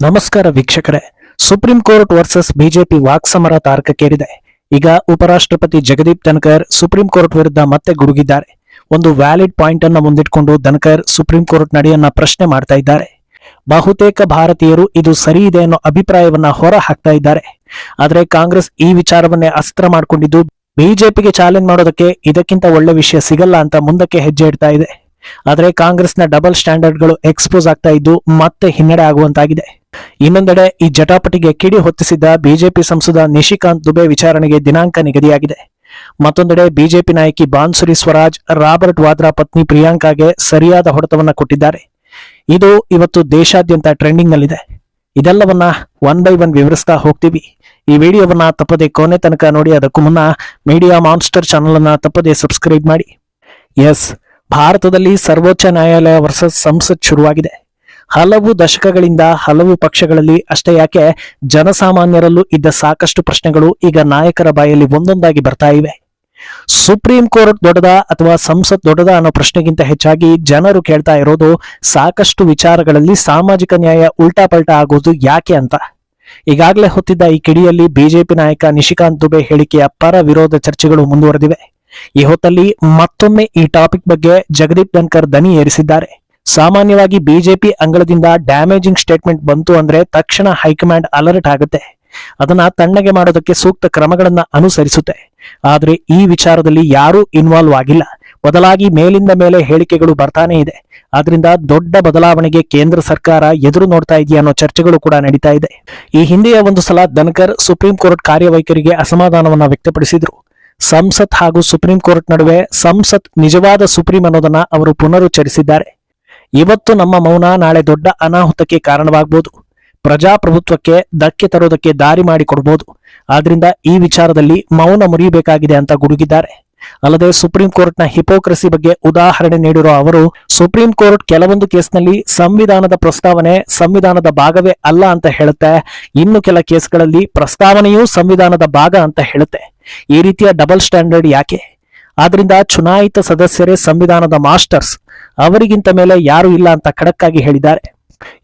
ನಮಸ್ಕಾರ ವೀಕ್ಷಕರೇ. Supreme court versus BJP ವಾಕ್ಸಮರ ತಾರಕಕ್ಕೇರಿದೆ. ಈಗ ಉಪರಾಷ್ಟ್ರಪತಿ ಜಗದೀಪ್ ಧನ್ಕರ್ ಸುಪ್ರೀಂ ಕೋರ್ಟ್ ವಿರುದ್ಧ ಮತ್ತೆ ಗುಡುಗಿದ್ದಾರೆ. ಒಂದು ವ್ಯಾಲಿಡ್ ಪಾಯಿಂಟ್ ಅನ್ನ ಮುಂದಿಟ್ಕೊಂಡು ಧನ್ಕರ್ ಸುಪ್ರೀಂ ಕೋರ್ಟ್ ನಡೆಯನ್ನ ಪ್ರಶ್ನೆ ಮಾಡ್ತಾ ಇದ್ದಾರೆ. ಬಹುತೇಕ ಭಾರತೀಯರು ಇದು ಸರಿ ಇದೆ ಅನ್ನೋ ಅಭಿಪ್ರಾಯವನ್ನ ಹೊರ ಹಾಕ್ತಾ ಇದ್ದಾರೆ. ಆದರೆ ಕಾಂಗ್ರೆಸ್ ಈ ವಿಚಾರವನ್ನೇ ಅಸ್ತ್ರ ಮಾಡಿಕೊಂಡಿದ್ದು ಬಿಜೆಪಿಗೆ ಚಾಲೆಂಜ್ ಮಾಡೋದಕ್ಕೆ ಇದಕ್ಕಿಂತ ಒಳ್ಳೆ ವಿಷಯ ಸಿಗಲ್ಲ ಅಂತ ಮುಂದಕ್ಕೆ ಹೆಜ್ಜೆ ಇಡ್ತಾ ಇದೆ. ಆದ್ರೆ ಕಾಂಗ್ರೆಸ್ನ ಡಬಲ್ ಸ್ಟ್ಯಾಂಡರ್ಡ್ಗಳು ಎಕ್ಸ್ಪೋಸ್ ಆಗ್ತಾ ಇದ್ದು ಮತ್ತೆ ಹಿನ್ನಡೆ ಆಗುವಂತಾಗಿದೆ. ಇನ್ನೊಂದೆಡೆ ಈ ಜಟಾಪಟಿಗೆ ಕಿಡಿ ಹೊತ್ತಿಸಿದ್ದ ಬಿಜೆಪಿ ಸಂಸದ ನಿಶಿಕಾಂತ್ ದುಬೆ ವಿಚಾರಣೆಗೆ ದಿನಾಂಕ ನಿಗದಿಯಾಗಿದೆ. ಮತ್ತೊಂದೆಡೆ ಬಿಜೆಪಿ ನಾಯಕಿ ಬಾನ್ಸುರಿ ಸ್ವರಾಜ್, ರಾಬರ್ಟ್ ವಾದ್ರಾ ಪತ್ನಿ ಪ್ರಿಯಾಂಕಾಗೆ ಸರಿಯಾದ ಹೊಡೆತವನ್ನ ಕೊಟ್ಟಿದ್ದಾರೆ. ಇದು ಇವತ್ತು ದೇಶಾದ್ಯಂತ ಟ್ರೆಂಡಿಂಗ್ ನಲ್ಲಿದೆ ಇದೆಲ್ಲವನ್ನ ಒನ್ ಬೈ ಒನ್ ವಿವರಿಸ್ತಾ ಹೋಗ್ತೀವಿ. ಈ ವಿಡಿಯೋವನ್ನ ತಪ್ಪದೆ ಕೊನೆ ತನಕ ನೋಡಿ, ಅದಕ್ಕೂ ಮುನ್ನ ಮೀಡಿಯಾ ಮಾನ್ಸ್ಟರ್ ಚಾನಲ್ ಅನ್ನ ತಪ್ಪದೆ ಸಬ್ಸ್ಕ್ರೈಬ್ ಮಾಡಿ. ಎಸ್ ಭಾರತದಲ್ಲಿ ಸರ್ವೋಚ್ಚ ನ್ಯಾಯಾಲಯ ವರ್ಸಸ್ ಸಂಸತ್ ಶುರುವಾಗಿದೆ. ಹಲವು ದಶಕಗಳಿಂದ ಹಲವು ಪಕ್ಷಗಳಲ್ಲಿ ಅಷ್ಟೇ ಯಾಕೆ ಜನಸಾಮಾನ್ಯರಲ್ಲೂ ಇದ್ದ ಸಾಕಷ್ಟು ಪ್ರಶ್ನೆಗಳು ಈಗ ನಾಯಕರ ಬಾಯಲ್ಲಿ ಒಂದೊಂದಾಗಿ ಬರ್ತಾ ಇವೆ. ಸುಪ್ರೀಂ ಕೋರ್ಟ್ ದೊಡ್ಡದ ಅಥವಾ ಸಂಸತ್ ದೊಡ್ಡದ ಅನ್ನೋ ಪ್ರಶ್ನೆಗಿಂತ ಹೆಚ್ಚಾಗಿ ಜನರು ಕೇಳ್ತಾ ಇರೋದು ಸಾಕಷ್ಟು ವಿಚಾರಗಳಲ್ಲಿ ಸಾಮಾಜಿಕ ನ್ಯಾಯ ಉಲ್ಟಾ ಪಲ್ಟಾ ಆಗೋದು ಯಾಕೆ ಅಂತ. ಈಗಾಗಲೇ ಹೊತ್ತಿದ್ದ ಈ ಕಿಡಿಯಲ್ಲಿ ಬಿಜೆಪಿ ನಾಯಕ ನಿಶಿಕಾಂತ್ ದುಬೆ ಹೇಳಿಕೆಯ ಪರ ವಿರೋಧ ಚರ್ಚೆಗಳು ಮುಂದುವರೆದಿವೆ. ಈ ಹೊತ್ತಲ್ಲಿ ಮತ್ತೊಮ್ಮೆ ಈ ಟಾಪಿಕ್ ಬಗ್ಗೆ ಜಗದೀಪ್ ಧನ್ಕರ್ ದನಿ ಏರಿಸಿದ್ದಾರೆ. ಸಾಮಾನ್ಯವಾಗಿ ಬಿಜೆಪಿ ಅಂಗಳದಿಂದ ಡ್ಯಾಮೇಜಿಂಗ್ ಸ್ಟೇಟ್ಮೆಂಟ್ ಬಂತು ಅಂದ್ರೆ ತಕ್ಷಣ ಹೈಕಮಾಂಡ್ ಅಲರ್ಟ್ ಆಗುತ್ತೆ. ಅದನ್ನ ತಣ್ಣಗೆ ಮಾಡೋದಕ್ಕೆ ಸೂಕ್ತ ಕ್ರಮಗಳನ್ನ ಅನುಸರಿಸುತ್ತೆ. ಆದ್ರೆ ಈ ವಿಚಾರದಲ್ಲಿ ಯಾರೂ ಇನ್ವಾಲ್ವ್ ಆಗಿಲ್ಲ. ಬದಲಾಗಿ ಮೇಲಿಂದ ಮೇಲೆ ಹೇಳಿಕೆಗಳು ಬರ್ತಾನೆ ಇದೆ. ಆದ್ರಿಂದ ದೊಡ್ಡ ಬದಲಾವಣೆಗೆ ಕೇಂದ್ರ ಸರ್ಕಾರ ಎದುರು ನೋಡ್ತಾ ಇದೆಯಾ ಅನ್ನೋ ಚರ್ಚೆಗಳು ಕೂಡ ನಡೀತಾ ಇದೆ. ಈ ಹಿಂದೆಯ ಒಂದು ಸಲ ಧನ್ಕರ್ ಸುಪ್ರೀಂ ಕೋರ್ಟ್ ಕಾರ್ಯವೈಖರಿಗೆ ಅಸಮಾಧಾನವನ್ನ ವ್ಯಕ್ತಪಡಿಸಿದ್ರು. ಸಂಸತ್ ಹಾಗೂ ಸುಪ್ರೀಂ ಕೋರ್ಟ್ ನಡುವೆ ಸಂಸತ್ ನಿಜವಾದ ಸುಪ್ರೀಂ ಅನ್ನೋದನ್ನ ಅವರು ಪುನರುಚ್ಚರಿಸಿದ್ದಾರೆ. ಇವತ್ತು ನಮ್ಮ ಮೌನ ನಾಳೆ ದೊಡ್ಡ ಅನಾಹುತಕ್ಕೆ ಕಾರಣವಾಗಬಹುದು ಪ್ರಜಾಪ್ರಭುತ್ವಕ್ಕೆ ಧಕ್ಕೆ ತರೋದಕ್ಕೆ ದಾರಿ ಮಾಡಿಕೊಡ್ಬೋದು. ಆದ್ರಿಂದ ಈ ವಿಚಾರದಲ್ಲಿ ಮೌನ ಮುರಿಯಬೇಕಾಗಿದೆ ಅಂತ ಗುಡುಗಿದ್ದಾರೆ. ಅಲ್ಲದೆ ಸುಪ್ರೀಂ ಕೋರ್ಟ್ನ ಹಿಪೋಕ್ರಸಿ ಬಗ್ಗೆ ಉದಾಹರಣೆ ನೀಡಿರುವ ಅವರು, ಸುಪ್ರೀಂ ಕೋರ್ಟ್ ಕೆಲವೊಂದು ಕೇಸ್ನಲ್ಲಿ ಸಂವಿಧಾನದ ಪ್ರಸ್ತಾವನೆ ಸಂವಿಧಾನದ ಭಾಗವೇ ಅಲ್ಲ ಅಂತ ಹೇಳುತ್ತೆ. ಇನ್ನು ಕೆಲ ಕೇಸ್ಗಳಲ್ಲಿ ಪ್ರಸ್ತಾವನೆಯೂ ಸಂವಿಧಾನದ ಭಾಗ ಅಂತ ಹೇಳುತ್ತೆ. ಈ ರೀತಿಯ ಡಬಲ್ ಸ್ಟ್ಯಾಂಡರ್ಡ್ ಯಾಕೆ? ಆದ್ರಿಂದ ಚುನಾಯಿತ ಸದಸ್ಯರೇ ಸಂವಿಧಾನದ ಮಾಸ್ಟರ್ಸ್. ಅವರಿಗಿಂತ ಮೇಲೆ ಯಾರು ಇಲ್ಲ ಅಂತ ಖಡಕ್ಕಾಗಿ ಹೇಳಿದ್ದಾರೆ.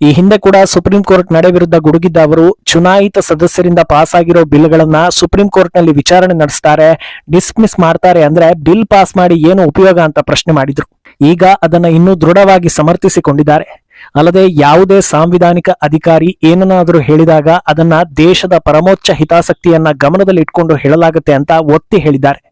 ಈ ಹಿಂದೆ ಕೂಡ ಸುಪ್ರೀಂ ಕೋರ್ಟ್ ನಡೆ ವಿರುದ್ಧ ಗುಡುಗಿದ್ದ ಅವರು ಚುನಾಯಿತ ಸದಸ್ಯರಿಂದ ಪಾಸ್ ಆಗಿರೋ ಬಿಲ್ಗಳನ್ನ ಸುಪ್ರೀಂ ಕೋರ್ಟ್ನಲ್ಲಿ ವಿಚಾರಣೆ ನಡೆಸ್ತಾರೆ, ಡಿಸ್ಮಿಸ್ ಮಾಡ್ತಾರೆ ಅಂದ್ರೆ ಬಿಲ್ ಪಾಸ್ ಮಾಡಿ ಏನು ಉಪಯೋಗ ಅಂತ ಪ್ರಶ್ನೆ ಮಾಡಿದ್ರು. ಈಗ ಅದನ್ನ ಇನ್ನೂ ದೃಢವಾಗಿ ಸಮರ್ಥಿಸಿಕೊಂಡಿದ್ದಾರೆ. ಅಲ್ಲದೆ ಯಾವುದೇ ಸಾಂವಿಧಾನಿಕ ಅಧಿಕಾರಿ ಏನನ್ನಾದರೂ ಹೇಳಿದಾಗ ಅದನ್ನ ದೇಶದ ಪರಮೋಚ್ಚ ಹಿತಾಸಕ್ತಿಯನ್ನ ಗಮನದಲ್ಲಿಟ್ಕೊಂಡು ಹೇಳಲಾಗುತ್ತೆ ಅಂತ ಒತ್ತಿ ಹೇಳಿದ್ದಾರೆ.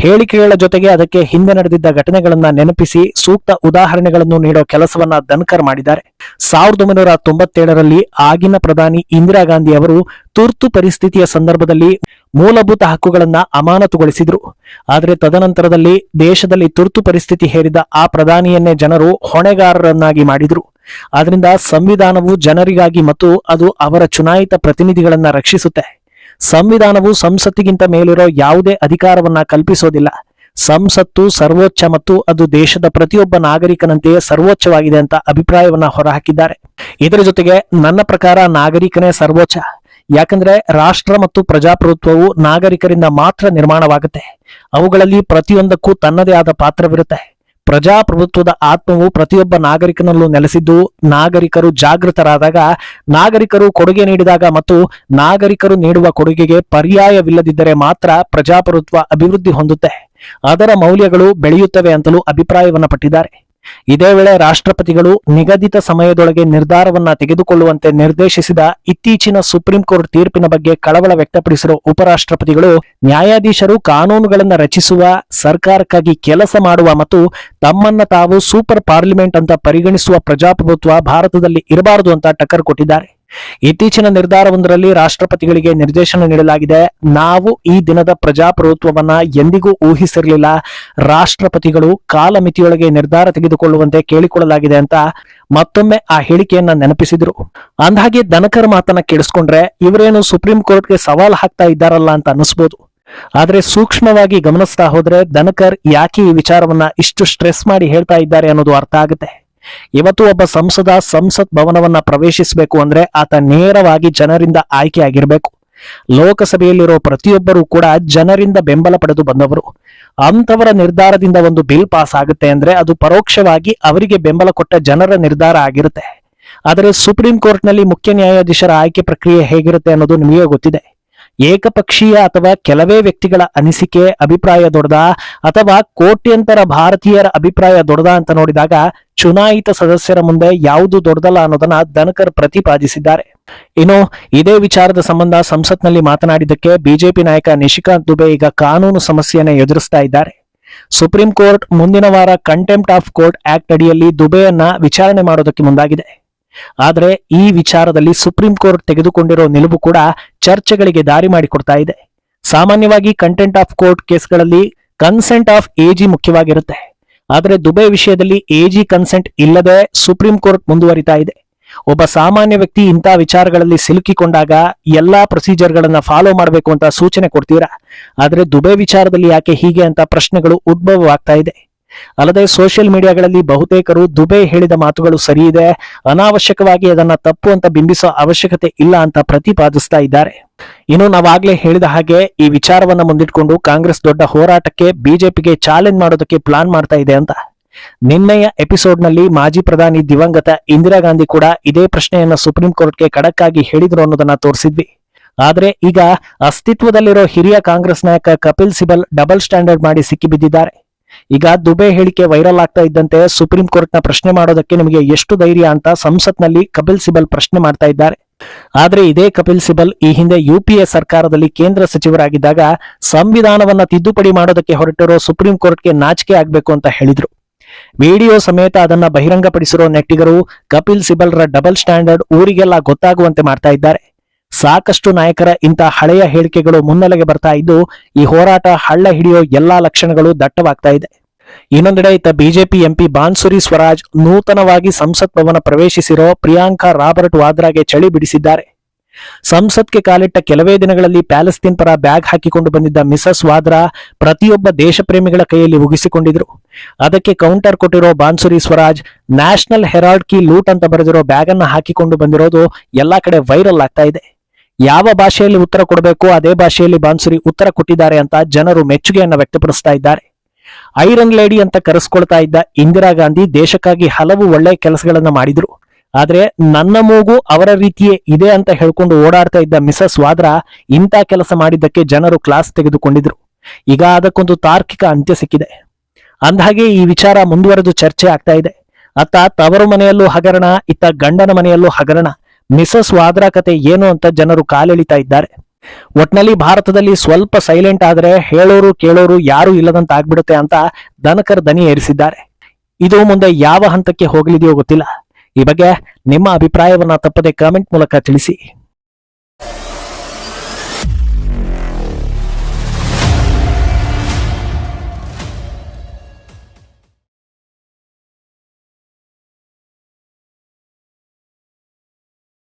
ಹೇಳಿಕೆಗಳ ಜೊತೆಗೆ ಅದಕ್ಕೆ ಹಿಂದೆ ನಡೆದಿದ್ದ ಘಟನೆಗಳನ್ನ ನೆನಪಿಸಿ ಸೂಕ್ತ ಉದಾಹರಣೆಗಳನ್ನು ನೀಡೋ ಕೆಲಸವನ್ನ ಧನ್ಕರ್ ಮಾಡಿದ್ದಾರೆ. ಸಾವಿರದ ಒಂಬೈನೂರ ತೊಂಬತ್ತೇಳರಲ್ಲಿ ಆಗಿನ ಪ್ರಧಾನಿ ಇಂದಿರಾ ಗಾಂಧಿ ಅವರು ತುರ್ತು ಪರಿಸ್ಥಿತಿಯ ಸಂದರ್ಭದಲ್ಲಿ ಮೂಲಭೂತ ಹಕ್ಕುಗಳನ್ನ ಅಮಾನತುಗೊಳಿಸಿದ್ರು. ಆದರೆ ತದನಂತರದಲ್ಲಿ ದೇಶದಲ್ಲಿ ತುರ್ತು ಪರಿಸ್ಥಿತಿ ಹೇರಿದ ಆ ಪ್ರಧಾನಿಯನ್ನೇ ಜನರು ಹೊಣೆಗಾರರನ್ನಾಗಿ ಮಾಡಿದ್ರು. ಆದ್ರಿಂದ ಸಂವಿಧಾನವು ಜನರಿಗಾಗಿ ಮತ್ತು ಅದು ಅವರ ಚುನಾಯಿತ ಪ್ರತಿನಿಧಿಗಳನ್ನ ರಕ್ಷಿಸುತ್ತೆ. ಸಂವಿಧಾನವು ಸಂಸತ್ತಿಗಿಂತ ಮೇಲಿರೋ ಯಾವುದೇ ಅಧಿಕಾರವನ್ನ ಕಲ್ಪಿಸೋದಿಲ್ಲ. ಸಂಸತ್ತು ಸರ್ವೋಚ್ಚ ಮತ್ತು ಅದು ದೇಶದ ಪ್ರತಿಯೊಬ್ಬ ನಾಗರಿಕನಂತೆಯೇ ಸರ್ವೋಚ್ಚವಾಗಿದೆ ಅಂತ ಅಭಿಪ್ರಾಯವನ್ನ ಹೊರಹಾಕಿದ್ದಾರೆ. ಇದರ ಜೊತೆಗೆ ನನ್ನ ಪ್ರಕಾರ ನಾಗರಿಕನೇ ಸರ್ವೋಚ್ಚ. ಯಾಕಂದ್ರೆ ರಾಷ್ಟ್ರ ಮತ್ತು ಪ್ರಜಾಪ್ರಭುತ್ವವು ನಾಗರಿಕರಿಂದ ಮಾತ್ರ ನಿರ್ಮಾಣವಾಗುತ್ತೆ. ಅವುಗಳಲ್ಲಿ ಪ್ರತಿಯೊಂದಕ್ಕೂ ತನ್ನದೇ ಆದ ಪಾತ್ರವಿರುತ್ತೆ. ಪ್ರಜಾಪ್ರಭುತ್ವದ ಆತ್ಮವು ಪ್ರತಿಯೊಬ್ಬ ನಾಗರಿಕನಲ್ಲೂ ನೆಲೆಸಿದ್ದು, ನಾಗರಿಕರು ಜಾಗೃತರಾದಾಗ, ನಾಗರಿಕರು ಕೊಡುಗೆ ನೀಡಿದಾಗ ಮತ್ತು ನಾಗರಿಕರು ನೀಡುವ ಕೊಡುಗೆಗೆ ಪರ್ಯಾಯವಿಲ್ಲದಿದ್ದರೆ ಮಾತ್ರ ಪ್ರಜಾಪ್ರಭುತ್ವ ಅಭಿವೃದ್ಧಿ ಹೊಂದುತ್ತೆ. ಅದರ ಮೌಲ್ಯಗಳು ಬೆಳೆಯುತ್ತವೆ ಅಂತಲೂ ಅಭಿಪ್ರಾಯವನ್ನು ಪಟ್ಟಿದ್ದಾರೆ. ಇದೇ ವೇಳೆ ರಾಷ್ಟ್ರಪತಿಗಳು ನಿಗದಿತ ಸಮಯದೊಳಗೆ ನಿರ್ಧಾರವನ್ನ ತೆಗೆದುಕೊಳ್ಳುವಂತೆ ನಿರ್ದೇಶಿಸಿದ ಇತ್ತೀಚಿನ ಸುಪ್ರೀಂ ಕೋರ್ಟ್ ತೀರ್ಪಿನ ಬಗ್ಗೆ ಕಳವಳ ವ್ಯಕ್ತಪಡಿಸಿರುವ ಉಪರಾಷ್ಟ್ರಪತಿಗಳು, ನ್ಯಾಯಾಧೀಶರು ಕಾನೂನುಗಳನ್ನ ರಚಿಸುವ, ಸರ್ಕಾರಕ್ಕಾಗಿ ಕೆಲಸ ಮಾಡುವ ಮತ್ತು ತಮ್ಮನ್ನ ತಾವು ಸೂಪರ್ ಪಾರ್ಲಿಮೆಂಟ್ ಅಂತ ಪರಿಗಣಿಸುವ ಪ್ರಜಾಪ್ರಭುತ್ವ ಭಾರತದಲ್ಲಿ ಇರಬಾರದು ಅಂತ ಟಕ್ಕರ್ ಕೊಟ್ಟಿದ್ದಾರೆ. ಇತ್ತೀಚಿನ ನಿರ್ಧಾರವೊಂದರಲ್ಲಿ ರಾಷ್ಟ್ರಪತಿಗಳಿಗೆ ನಿರ್ದೇಶನ ನೀಡಲಾಗಿದೆ. ನಾವು ಈ ದಿನದ ಪ್ರಜಾಪ್ರಭುತ್ವವನ್ನ ಎಂದಿಗೂ ಊಹಿಸಿರಲಿಲ್ಲ. ರಾಷ್ಟ್ರಪತಿಗಳು ಕಾಲಮಿತಿಯೊಳಗೆ ನಿರ್ಧಾರ ತೆಗೆದುಕೊಳ್ಳುವಂತೆ ಕೇಳಿಕೊಳ್ಳಲಾಗಿದೆ ಅಂತ ಮತ್ತೊಮ್ಮೆ ಆ ಹೇಳಿಕೆಯನ್ನ ನೆನಪಿಸಿದ್ರು. ಅಂದಹಾಗೆ ದನಕರ್ ಮಾತನ್ನ ಕೇಳಿಸ್ಕೊಂಡ್ರೆ ಇವರೇನು ಸುಪ್ರೀಂ ಕೋರ್ಟ್ಗೆ ಸವಾಲ್ ಹಾಕ್ತಾ ಇದ್ದಾರಲ್ಲ ಅಂತ ಅನ್ನಿಸ್ಬೋದು. ಆದ್ರೆ ಸೂಕ್ಷ್ಮವಾಗಿ ಗಮನಿಸ್ತಾ ಹೋದ್ರೆ ದನಕರ್ ಯಾಕೆ ಈ ವಿಚಾರವನ್ನ ಇಷ್ಟು ಸ್ಟ್ರೆಸ್ ಮಾಡಿ ಹೇಳ್ತಾ ಇದ್ದಾರೆ ಅನ್ನೋದು ಅರ್ಥ ಆಗುತ್ತೆ. ಇವತ್ತು ಒಬ್ಬ ಸಂಸದ ಸಂಸತ್ ಭವನವನ್ನ ಪ್ರವೇಶಿಸಬೇಕು ಅಂದ್ರೆ ಆತ ನೇರವಾಗಿ ಜನರಿಂದ ಆಯ್ಕೆಯಾಗಿರಬೇಕು ಲೋಕಸಭೆಯಲ್ಲಿರೋ ಪ್ರತಿಯೊಬ್ಬರೂ ಕೂಡ ಜನರಿಂದ ಬೆಂಬಲ ಪಡೆದು ಬಂದವರು. ಅಂತವರ ನಿರ್ಧಾರದಿಂದ ಒಂದು ಬಿಲ್ ಪಾಸ್ ಆಗುತ್ತೆ ಅಂದ್ರೆ ಅದು ಪರೋಕ್ಷವಾಗಿ ಅವರಿಗೆ ಬೆಂಬಲ ಕೊಟ್ಟ ಜನರ ನಿರ್ಧಾರ ಆಗಿರುತ್ತೆ. ಆದರೆ ಸುಪ್ರೀಂ ಕೋರ್ಟ್ನಲ್ಲಿ ಮುಖ್ಯ ನ್ಯಾಯಾಧೀಶರ ಆಯ್ಕೆ ಪ್ರಕ್ರಿಯೆ ಹೇಗಿರುತ್ತೆ ಅನ್ನೋದು ನಿಮಗೆ ಗೊತ್ತಿದೆ. ಏಕಪಕ್ಷೀಯ ಅಥವಾ ಕೆಲವೇ ವ್ಯಕ್ತಿಗಳ ಅನಿಸಿಕೆ, ಅಭಿಪ್ರಾಯ ದೊಡ್ಡದಾ ಅಥವಾ ಕೋಟ್ಯಂತರ ಭಾರತೀಯರ ಅಭಿಪ್ರಾಯ ದೊಡ್ಡದಾ ಅಂತ ನೋಡಿದಾಗ ಚುನಾಯಿತ ಸದಸ್ಯರ ಮುಂದೆ ಯಾವುದು ದೊಡ್ಡದಲ್ಲ ಅನ್ನೋದನ್ನ ದನಕರ್ ಪ್ರತಿಪಾದಿಸಿದ್ದಾರೆ. ಇನ್ನು ಇದೇ ವಿಚಾರದ ಸಂಬಂಧ ಸಂಸತ್ನಲ್ಲಿ ಮಾತನಾಡಿದ್ದಕ್ಕೆ ಬಿಜೆಪಿ ನಾಯಕ ನಿಶಿಕಾಂತ್ ದುಬೆ ಈಗ ಕಾನೂನು ಸಮಸ್ಯೆಯನ್ನು ಎದುರಿಸ್ತಾ ಇದ್ದಾರೆ. ಸುಪ್ರೀಂ ಕೋರ್ಟ್ ಮುಂದಿನ ವಾರ ಕಂಟೆಂಪ್ಟ್ ಆಫ್ ಕೋರ್ಟ್ ಆಕ್ಟ್ ಅಡಿಯಲ್ಲಿ ದುಬೆಯನ್ನ ವಿಚಾರಣೆ ಮಾಡೋದಕ್ಕೆ ಮುಂದಾಗಿದೆ. ಆದರೆ ಈ ವಿಚಾರದಲ್ಲಿ ಸುಪ್ರೀಂ ಕೋರ್ಟ್ ತೆಗೆದುಕೊಂಡಿರೋ ನಿಲುವು ಕೂಡ ಚರ್ಚೆಗಳಿಗೆ ದಾರಿ ಮಾಡಿಕೊಡ್ತಾ ಇದೆ. ಸಾಮಾನ್ಯವಾಗಿ ಕಂಟೆಂಟ್ ಆಫ್ ಕೋರ್ಟ್ ಕೇಸ್ಗಳಲ್ಲಿ ಕನ್ಸೆಂಟ್ ಆಫ್ ಎಜಿ ಮುಖ್ಯವಾಗಿರುತ್ತೆ. ಆದರೆ ದುಬೈ ವಿಷಯದಲ್ಲಿ ಎಜಿ ಕನ್ಸೆಂಟ್ ಇಲ್ಲದೆ ಸುಪ್ರೀಂ ಕೋರ್ಟ್ ಮುಂದುವರಿತಾ ಇದೆ. ಒಬ್ಬ ಸಾಮಾನ್ಯ ವ್ಯಕ್ತಿ ಇಂಥ ವಿಚಾರಗಳಲ್ಲಿ ಸಿಲುಕಿಕೊಂಡಾಗ ಎಲ್ಲಾ ಪ್ರೊಸೀಜರ್ಗಳನ್ನ ಫಾಲೋ ಮಾಡಬೇಕು ಅಂತ ಸೂಚನೆ ಕೊಡ್ತೀರಾ? ಆದ್ರೆ ದುಬೈ ವಿಚಾರದಲ್ಲಿ ಯಾಕೆ ಹೀಗೆ ಅಂತ ಪ್ರಶ್ನೆಗಳು ಉದ್ಭವವಾಗ್ತಾ ಇದೆ. ಅಲ್ಲದೆ ಸೋಷಿಯಲ್ ಮೀಡಿಯಾಗಳಲ್ಲಿ ಬಹುತೇಕರು ದುಬೈ ಹೇಳಿದ ಮಾತುಗಳು ಸರಿ ಇದೆ. ಅನಾವಶ್ಯಕವಾಗಿ ಅದನ್ನ ತಪ್ಪು ಅಂತ ಬಿಂಬಿಸೋ ಅವಶ್ಯಕತೆ ಇಲ್ಲ ಅಂತ ಪ್ರತಿಪಾದಿಸ್ತಾ ಇದ್ದಾರೆ. ಇನ್ನು ನಾವಾಗ್ಲೇ ಹೇಳಿದ ಹಾಗೆ ಈ ವಿಚಾರವನ್ನ ಮುಂದಿಟ್ಕೊಂಡು ಕಾಂಗ್ರೆಸ್ ದೊಡ್ಡ ಹೋರಾಟಕ್ಕೆ ಬಿಜೆಪಿಗೆ ಚಾಲೆಂಜ್ ಮಾಡೋದಕ್ಕೆ ಪ್ಲಾನ್ ಮಾಡ್ತಾ ಇದೆ ಅಂತ. ನಿನ್ನೆಯ ಎಪಿಸೋಡ್ನಲ್ಲಿ ಮಾಜಿ ಪ್ರಧಾನಿ ದಿವಂಗತ ಇಂದಿರಾ ಗಾಂಧಿ ಕೂಡ ಇದೇ ಪ್ರಶ್ನೆಯನ್ನ ಸುಪ್ರೀಂ ಕೋರ್ಟ್ಗೆ ಗೆ ಆಗಿ ಹೇಳಿದ್ರು ಅನ್ನೋದನ್ನ ತೋರಿಸಿದ್ವಿ. ಆದ್ರೆ ಈಗ ಅಸ್ತಿತ್ವದಲ್ಲಿರೋ ಹಿರಿಯ ಕಾಂಗ್ರೆಸ್ ನಾಯಕ ಕಪಿಲ್ ಸಿಬಲ್ ಡಬಲ್ ಸ್ಟ್ಯಾಂಡರ್ಡ್ ಮಾಡಿ ಸಿಕ್ಕಿಬಿದ್ದಿದ್ದಾರೆ. ಈಗ ದುಬೆ ಹೇಳಿಕೆ ವೈರಲ್ ಆಗ್ತಾ ಇದ್ದಂತೆ ಸುಪ್ರೀಂ ಕೋರ್ಟ್ನ ಪ್ರಶ್ನೆ ಮಾಡೋದಕ್ಕೆ ನಿಮಗೆ ಎಷ್ಟು ಧೈರ್ಯ ಅಂತ ಸಂಸತ್ನಲ್ಲಿ ಕಪಿಲ್ ಸಿಬಲ್ ಪ್ರಶ್ನೆ ಮಾಡ್ತಾ ಇದ್ದಾರೆ. ಆದ್ರೆ ಇದೇ ಕಪಿಲ್ ಸಿಬಲ್ ಈ ಹಿಂದೆ ಯುಪಿಎ ಸರ್ಕಾರದಲ್ಲಿ ಕೇಂದ್ರ ಸಚಿವರಾಗಿದ್ದಾಗ ಸಂವಿಧಾನವನ್ನ ತಿದ್ದುಪಡಿ ಮಾಡೋದಕ್ಕೆ ಹೊರಟಿರೋ ಸುಪ್ರೀಂ ಕೋರ್ಟ್ಗೆ ನಾಚಿಕೆ ಆಗ್ಬೇಕು ಅಂತ ಹೇಳಿದ್ರು. ವಿಡಿಯೋ ಸಮೇತ ಅದನ್ನ ಬಹಿರಂಗಪಡಿಸಿರೋ ನೆಟ್ಟಿಗರು ಕಪಿಲ್ ಸಿಬಲ್ರ ಡಬಲ್ ಸ್ಟ್ಯಾಂಡರ್ಡ್ ಊರಿಗೆಲ್ಲ ಗೊತ್ತಾಗುವಂತೆ ಮಾಡ್ತಾ ಇದ್ದಾರೆ. ಸಾಕಷ್ಟು ನಾಯಕರ ಇಂತಹ ಹಳೆಯ ಹೇಳಿಕೆಗಳು ಮುನ್ನೆಲೆಗೆ ಬರ್ತಾ ಇದ್ದು, ಈ ಹೋರಾಟ ಹಳ್ಳ ಹಿಡಿಯೋ ಎಲ್ಲಾ ಲಕ್ಷಣಗಳು ದಟ್ಟವಾಗ್ತಾ ಇದೆ. ಇನ್ನೊಂದೆಡೆ ಇತ್ತ ಬಿಜೆಪಿ ಎಂಪಿ ಬಾನ್ಸುರಿ ಸ್ವರಾಜ್ ನೂತನವಾಗಿ ಸಂಸತ್ ಭವನ ಪ್ರವೇಶಿಸಿರೋ ಪ್ರಿಯಾಂಕಾ ರಾಬರ್ಟ್ ವಾದ್ರಾಗೆ ಚಳಿ ಬಿಡಿಸಿದ್ದಾರೆ. ಸಂಸತ್ಗೆ ಕಾಲಿಟ್ಟ ಕೆಲವೇ ದಿನಗಳಲ್ಲಿ ಪ್ಯಾಲೆಸ್ತೀನ್ ಪರ ಬ್ಯಾಗ್ ಹಾಕಿಕೊಂಡು ಬಂದಿದ್ದ ಮಿಸಸ್ ವಾದ್ರಾ ಪ್ರತಿಯೊಬ್ಬ ದೇಶಪ್ರೇಮಿಗಳ ಕೈಯಲ್ಲಿ ಉಗಿಸಿಕೊಂಡಿದ್ರು. ಅದಕ್ಕೆ ಕೌಂಟರ್ ಕೊಟ್ಟಿರೋ ಬಾನ್ಸುರಿ ಸ್ವರಾಜ್, ನ್ಯಾಷನಲ್ ಹೆರಾಲ್ಡ್ ಕಿ ಲೂಟ್ ಅಂತ ಬರೆದಿರೋ ಬ್ಯಾಗ್ ಅನ್ನ ಹಾಕಿಕೊಂಡು ಬಂದಿರೋದು ಎಲ್ಲಾ ಕಡೆ ವೈರಲ್ ಆಗ್ತಾ ಇದೆ. ಯಾವ ಭಾಷೆಯಲ್ಲಿ ಉತ್ತರ ಕೊಡಬೇಕು, ಅದೇ ಭಾಷೆಯಲ್ಲಿ ಬಾನ್ಸುರಿ ಉತ್ತರ ಕೊಟ್ಟಿದ್ದಾರೆ ಅಂತ ಜನರು ಮೆಚ್ಚುಗೆಯನ್ನು ವ್ಯಕ್ತಪಡಿಸ್ತಾ ಇದ್ದಾರೆ. ಐರನ್ ಲೇಡಿ ಅಂತ ಕರೆಸ್ಕೊಳ್ತಾ ಇದ್ದ ಇಂದಿರಾ ಗಾಂಧಿ ದೇಶಕ್ಕಾಗಿ ಹಲವು ಒಳ್ಳೆ ಕೆಲಸಗಳನ್ನು ಮಾಡಿದ್ರು. ಆದ್ರೆ ನನ್ನ ಮೂಗು ಅವರ ರೀತಿಯೇ ಇದೆ ಅಂತ ಹೇಳ್ಕೊಂಡು ಓಡಾಡ್ತಾ ಇದ್ದ ಮಿಸಸ್ ವಾದ್ರಾ ಇಂಥ ಕೆಲಸ ಮಾಡಿದ್ದಕ್ಕೆ ಜನರು ಕ್ಲಾಸ್ ತೆಗೆದುಕೊಂಡಿದ್ರು. ಈಗ ಅದಕ್ಕೊಂದು ತಾರ್ಕಿಕ ಅಂತ್ಯ ಸಿಕ್ಕಿದೆ. ಅಂದಹಾಗೆ ಈ ವಿಚಾರ ಮುಂದುವರೆದು ಚರ್ಚೆ ಆಗ್ತಾ ಇದೆ. ಅತ್ತ ತವರು ಮನೆಯಲ್ಲೂ ಹಗರಣ, ಇತ್ತ ಗಂಡನ ಮನೆಯಲ್ಲೂ ಹಗರಣ. ಮಿಸಸ್ ವಾದ್ರಾ ಕತೆ ಏನು ಅಂತ ಜನರು ಕಾಲೆಳಿತಾ ಇದ್ದಾರೆ. ಒಟ್ನಲ್ಲಿ ಭಾರತದಲ್ಲಿ ಸ್ವಲ್ಪ ಸೈಲೆಂಟ್ ಆದ್ರೆ ಹೇಳೋರು ಕೇಳೋರು ಯಾರು ಇಲ್ಲದಂತ ಆಗ್ಬಿಡುತ್ತೆ ಅಂತ ದನಕರ್ ದನಿ ಏರಿಸಿದ್ದಾರೆ. ಇದು ಮುಂದೆ ಯಾವ ಹಂತಕ್ಕೆ ಹೋಗಲಿದೆಯೋ ಗೊತ್ತಿಲ್ಲ. ಈ ಬಗ್ಗೆ ನಿಮ್ಮ ಅಭಿಪ್ರಾಯವನ್ನ ತಪ್ಪದೆ ಕಾಮೆಂಟ್ ಮೂಲಕ ತಿಳಿಸಿ.